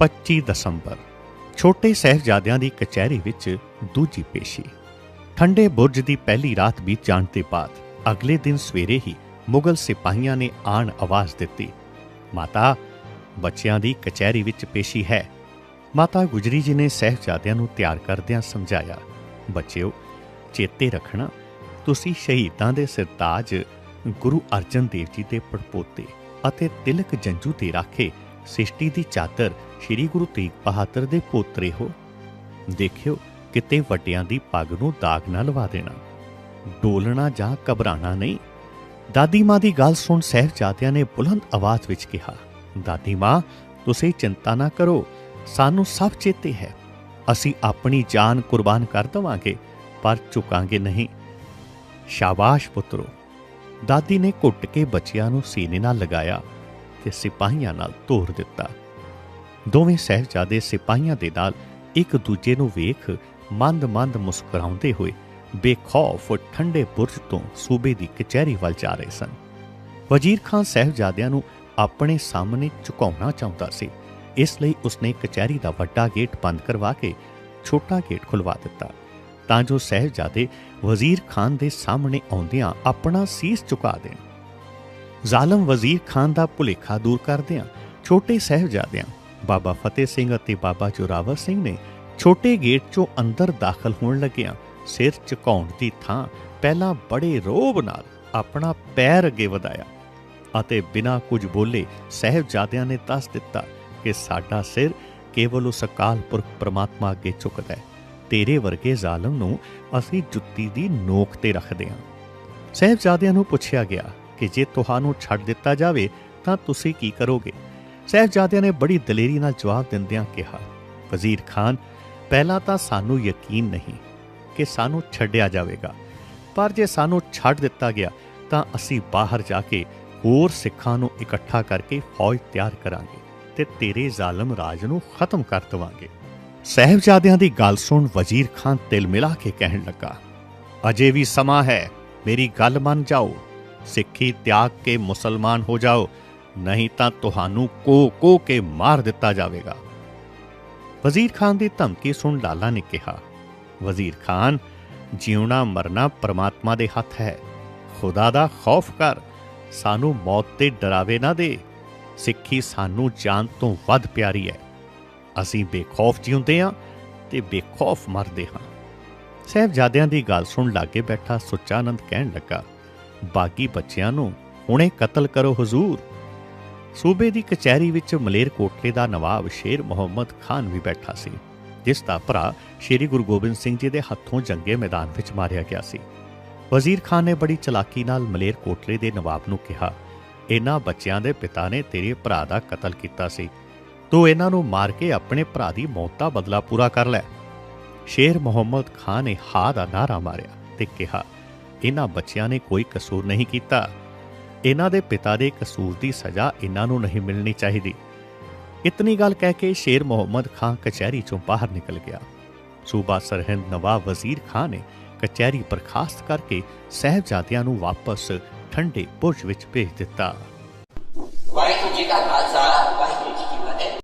25 ਦਸੰਬਰ, ਛੋਟੇ ਸਹਿਬਜ਼ਾਦਿਆਂ ਦੀ ਕਚਹਿਰੀ ਵਿੱਚ ਦੂਜੀ ਪੇਸ਼ੀ। ਠੰਡੇ ਬੁਰਜ ਦੀ ਪਹਿਲੀ ਰਾਤ ਬੀਤ ਜਾਣ ਦੇ ਬਾਅਦ ਅਗਲੇ ਦਿਨ ਸਵੇਰੇ ਹੀ ਮੁਗਲ ਸਿਪਾਹੀਆਂ ਨੇ ਆਣ ਆਵਾਜ਼ ਦਿੱਤੀ, ਮਾਤਾ, ਬੱਚਿਆਂ ਦੀ ਕਚਹਿਰੀ ਵਿੱਚ ਪੇਸ਼ੀ ਹੈ। ਮਾਤਾ ਗੁਜਰੀ ਜੀ ਨੇ ਸਹਿਬਜ਼ਾਦਿਆਂ ਨੂੰ ਤਿਆਰ ਕਰਦਿਆਂ ਸਮਝਾਇਆ, ਬੱਚਿਓ, ਚੇਤੇ ਰੱਖਣਾ, ਤੁਸੀਂ ਸ਼ਹੀਦਾਂ ਦੇ ਸਰਤਾਜ ਗੁਰੂ ਅਰਜਨ ਦੇਵ ਜੀ ਦੇ ਪੜਪੋਤੇ ਅਤੇ ਤਿਲਕ ਜੰਜੂ ਤੇ ਰਾਖੇ ਸ੍ਰਿਸ਼ਟੀ ਦੀ ਚਾਦਰ ਸ੍ਰੀ ਗੁਰੂ ਤੇਗ ਬਹਾਦਰ ਦੇ ਪੋਤਰੇ ਹੋ। ਦੇਖਿਓ ਕਿਤੇ ਵੱਡਿਆਂ ਦੀ ਪੱਗ ਨੂੰ ਦਾਗ ਨਾ ਲਵਾ ਦੇਣਾ। ਡੋਲਣਾ ਜਾਂ ਘਬਰਾਣਾ ਨਹੀਂ। ਦਾਦੀ ਮਾਂ ਦੀ ਗੱਲ ਸੁਣ ਸਹਿਬਜ਼ਾਦਿਆਂ ਨੇ ਬੁਲੰਦ ਆਵਾਜ਼ ਵਿੱਚ ਕਿਹਾ, ਦਾਦੀ ਮਾਂ, ਤੁਸੀਂ ਚਿੰਤਾ ਨਾ ਕਰੋ, ਸਾਨੂੰ ਸਭ ਚੇਤੇ ਹੈ। ਅਸੀਂ ਆਪਣੀ ਜਾਨ ਕੁਰਬਾਨ ਕਰ ਦਵਾਂਗੇ, ਪਰ ਝੁਕਾਂਗੇ ਨਹੀਂ। ਸ਼ਾਬਾਸ਼ ਪੁੱਤਰੋ। ਦਾਦੀ ਨੇ ਘੁੱਟ ਕੇ ਬੱਚਿਆਂ ਨੂੰ ਸੀਨੇ ਨਾਲ ਲਗਾਇਆ ਤੇ ਸਿਪਾਹੀਆਂ ਨਾਲ ਤੋਰ ਦਿੱਤਾ। ਦੋਵੇਂ ਸਹਿਬਜ਼ਾਦੇ ਸਿਪਾਹੀਆਂ ਦੇ ਨਾਲ ਇੱਕ ਦੂਜੇ ਨੂੰ ਵੇਖ ਮੰਦ-ਮੰਦ ਮੁਸਕਰਾਉਂਦੇ ਹੋਏ ਬੇਖੌਫ, ਠੰਡੇ ਬੁਰਜ ਤੋਂ ਸੂਬੇ ਦੀ ਕਚਹਿਰੀ ਵੱਲ ਜਾ ਰਹੇ ਸਨ। ਵਜ਼ੀਰ ਖਾਨ ਸਹਿਬਜ਼ਾਦਿਆਂ ਨੂੰ ਆਪਣੇ ਸਾਹਮਣੇ ਝੁਕਾਉਣਾ ਚਾਹੁੰਦਾ ਸੀ। ਇਸ ਲਈ ਉਸਨੇ ਕਚਹਿਰੀ ਦਾ ਵੱਡਾ ਗੇਟ ਬੰਦ ਕਰਵਾ ਕੇ ਛੋਟਾ ਗੇਟ ਖੁਲਵਾ ਦਿੱਤਾ। ਤਾਂ ਜੋ ਸਹਿਬਜ਼ਾਦੇ ਵਜ਼ੀਰ ਖਾਨ ਦੇ ਸਾਹਮਣੇ ਆਉਂਦਿਆਂ ਆਪਣਾ ਸੀਸ ਝੁਕਾ ਦੇਣ। ਜ਼ਾਲਮ ਵਜ਼ੀਰ ਖਾਨ ਦਾ ਭੁਲੇਖਾ ਦੂਰ ਕਰਦਿਆਂ ਛੋਟੇ ਸਹਿਬਜ਼ਾਦਿਆਂ ਬਾਬਾ ਫਤਿਹ ਸਿੰਘ ਅਤੇ ਬਾਬਾ ਜੋਰਾਵਰ ਸਿੰਘ ਨੇ ਛੋਟੇ ਗੇਟ 'ਚੋਂ ਅੰਦਰ ਦਾਖਲ ਹੋਣ ਲੱਗਿਆਂ ਸਿਰ ਝੁਕਾਉਣ ਦੀ ਥਾਂ ਪਹਿਲਾਂ ਬੜੇ ਰੋਬ ਨਾਲ ਆਪਣਾ ਪੈਰ ਅੱਗੇ ਵਧਾਇਆ ਅਤੇ ਬਿਨਾਂ ਕੁਝ ਬੋਲੇ ਸਹਿਬਜ਼ਾਦਿਆਂ ਨੇ ਦੱਸ ਦਿੱਤਾ ਕਿ ਸਾਡਾ ਸਿਰ ਕੇਵਲ ਉਸ ਅਕਾਲ ਪੁਰਖ ਪ੍ਰਮਾਤਮਾ ਅੱਗੇ ਝੁਕਦਾ ਹੈ। ਤੇਰੇ ਵਰਗੇ ਜ਼ਾਲਮ ਨੂੰ ਅਸੀਂ ਜੁੱਤੀ ਦੀ ਨੋਕ ਤੇ ਰੱਖਦੇ ਹਾਂ। ਸਹਿਬਜ਼ਾਦਿਆਂ ਨੂੰ ਪੁੱਛਿਆ ਗਿਆ ਕਿ ਜੇ ਤੁਹਾਨੂੰ ਛੱਡ ਦਿੱਤਾ ਜਾਵੇ ਤਾਂ ਤੁਸੀਂ ਕੀ ਕਰੋਗੇ? ਸਹਿਬਜ਼ਾਦਿਆਂ ਨੇ ਬੜੀ ਦਲੇਰੀ ਨਾਲ ਜਵਾਬ ਦਿੰਦਿਆਂ ਕਿਹਾ, ਵਜ਼ੀਰ ਖਾਨ, ਪਹਿਲਾਂ ਤਾਂ ਸਾਨੂੰ ਯਕੀਨ ਨਹੀਂ ਕਿ ਸਾਨੂੰ ਛੱਡਿਆ ਜਾਵੇਗਾ, ਪਰ ਜੇ ਸਾਨੂੰ ਛੱਡ ਦਿੱਤਾ ਗਿਆ ਤਾਂ ਅਸੀਂ ਬਾਹਰ ਜਾ ਕੇ ਹੋਰ ਸਿੱਖਾਂ ਨੂੰ ਇਕੱਠਾ ਕਰਕੇ ਫੌਜ ਤਿਆਰ ਕਰਾਂਗੇ ਤੇ ਤੇਰੇ ਜ਼ਾਲਮ ਰਾਜ ਨੂੰ ਖਤਮ ਕਰ ਦਵਾਂਗੇ। ਸਹਿਬਜ਼ਾਦਿਆਂ ਦੀ ਗੱਲ ਸੁਣ ਵਜ਼ੀਰ ਖਾਨ ਤਿਲ ਮਿਲਾ ਕੇ ਕਹਿਣ ਲੱਗਾ, ਅਜੇ ਵੀ ਸਮਾਂ ਹੈ, ਮੇਰੀ ਗੱਲ ਮੰਨ ਜਾਓ। ਸਿੱਖੀ ਤਿਆਗ ਕੇ ਮੁਸਲਮਾਨ ਹੋ ਜਾਓ ਨਹੀਂ ਤਾਂ ਤੁਹਾਨੂੰ ਕੋ ਕੋ ਕੇ ਮਾਰ ਦਿੱਤਾ ਜਾਵੇਗਾ। ਵਜ਼ੀਰ ਖਾਨ ਦੀ ਧਮਕੀ ਸੁਣ ਲਾਲਾ ਨੇ ਕਿਹਾ, ਵਜ਼ੀਰ ਖਾਨ, ਜਿਉਣਾ ਮਰਨਾ ਪਰਮਾਤਮਾ ਦੇ ਹੱਥ ਹੈ। ਖੁਦਾ ਦਾ ਖੌਫ ਕਰ, ਸਾਨੂੰ ਮੌਤ ਤੇ ਡਰਾਵੇ ਨਾ ਦੇ। ਸਿੱਖੀ ਸਾਨੂੰ ਜਾਨ ਤੋਂ ਵੱਧ ਪਿਆਰੀ ਹੈ। ਅਸੀਂ ਬੇਖੌਫ ਜਿਉਂਦੇ ਹਾਂ ਤੇ ਬੇਖੌਫ ਮਰਦੇ ਹਾਂ। ਸਹਿਬਜ਼ਾਦਿਆਂ ਦੀ ਗੱਲ ਸੁਣ ਲਾਗੇ ਬੈਠਾ ਸੁੱਚਾਨੰਦ ਕਹਿਣ ਲੱਗਾ ਬਾਕੀ ਬੱਚਿਆਂ ਨੂੰ ਹੁਣੇ ਕਤਲ ਕਰੋ, ਹਜ਼ੂਰ। ਸੂਬੇ ਦੀ ਕਚਹਿਰੀ ਵਿੱਚ ਮਲੇਰ ਕੋਟਲੇ ਦਾ ਨਵਾਬ ਸ਼ੇਰ ਮੁਹੰਮਦ ਖਾਨ ਵੀ ਬੈਠਾ ਸੀ, ਜਿਸ ਦਾ ਭਰਾ ਸ਼੍ਰੀ ਗੁਰੂ ਗੋਬਿੰਦ ਸਿੰਘ ਜੀ ਦੇ ਹੱਥੋਂ ਜੰਗੇ ਮੈਦਾਨ ਵਿੱਚ ਮਾਰਿਆ ਗਿਆ ਸੀ। ਵਜ਼ੀਰ ਖਾਨ ਨੇ ਬੜੀ ਚਲਾਕੀ ਨਾਲ ਮਲੇਰ ਕੋਟਲੇ ਦੇ ਨਵਾਬ ਨੂੰ ਕਿਹਾ, ਇਹਨਾਂ ਬੱਚਿਆਂ ਦੇ ਪਿਤਾ ਨੇ ਤੇਰੇ ਭਰਾ ਦਾ ਕਤਲ ਕੀਤਾ ਸੀ। ਤੂੰ ਇਹਨਾਂ ਨੂੰ ਮਾਰ ਕੇ ਆਪਣੇ ਭਰਾ ਦੀ ਮੌਤ ਦਾ ਬਦਲਾ ਪੂਰਾ ਕਰ ਲੈ। ਸ਼ੇਰ ਮੁਹੰਮਦ ਖਾਨ ਨੇ ਹਾ ਦਾ ਨਾਰਾ ਮਾਰਿਆ ਤੇ ਕਿਹਾ, ਇਹਨਾਂ ਬੱਚਿਆਂ ਨੇ ਕੋਈ ਕਸੂਰ ਨਹੀਂ ਕੀਤਾ। ਇਹਨਾਂ ਦੇ ਪਿਤਾ ਦੇ ਕਸੂਰ ਦੀ ਸਜ਼ਾ ਇਹਨਾਂ ਨੂੰ ਨਹੀਂ ਮਿਲਣੀ ਚਾਹੀਦੀ। ਇਤਨੀ ਗੱਲ ਕਹਿ ਕੇ ਸ਼ੇਰ ਮੁਹੰਮਦ ਖਾਨ ਕਚਹਿਰੀ ਚੋਂ ਬਾਹਰ ਨਿਕਲ ਗਿਆ। ਸੂਬਾ ਸਰਹਿੰਦ ਨਵਾਬ ਵਜ਼ੀਰ ਖਾਨ ਨੇ ਕਚਹਿਰੀ ਬਰਖਾਸਤ ਕਰਕੇ ਸਹਿਬਜ਼ਾਦਿਆਂ ਨੂੰ ਵਾਪਸ ਠੰਡੇ ਬੁਰਜ ਵਿੱਚ ਭੇਜ ਦਿੱਤਾ। ਵਾਹਿਗੁਰੂ ਜੀ ਕਾ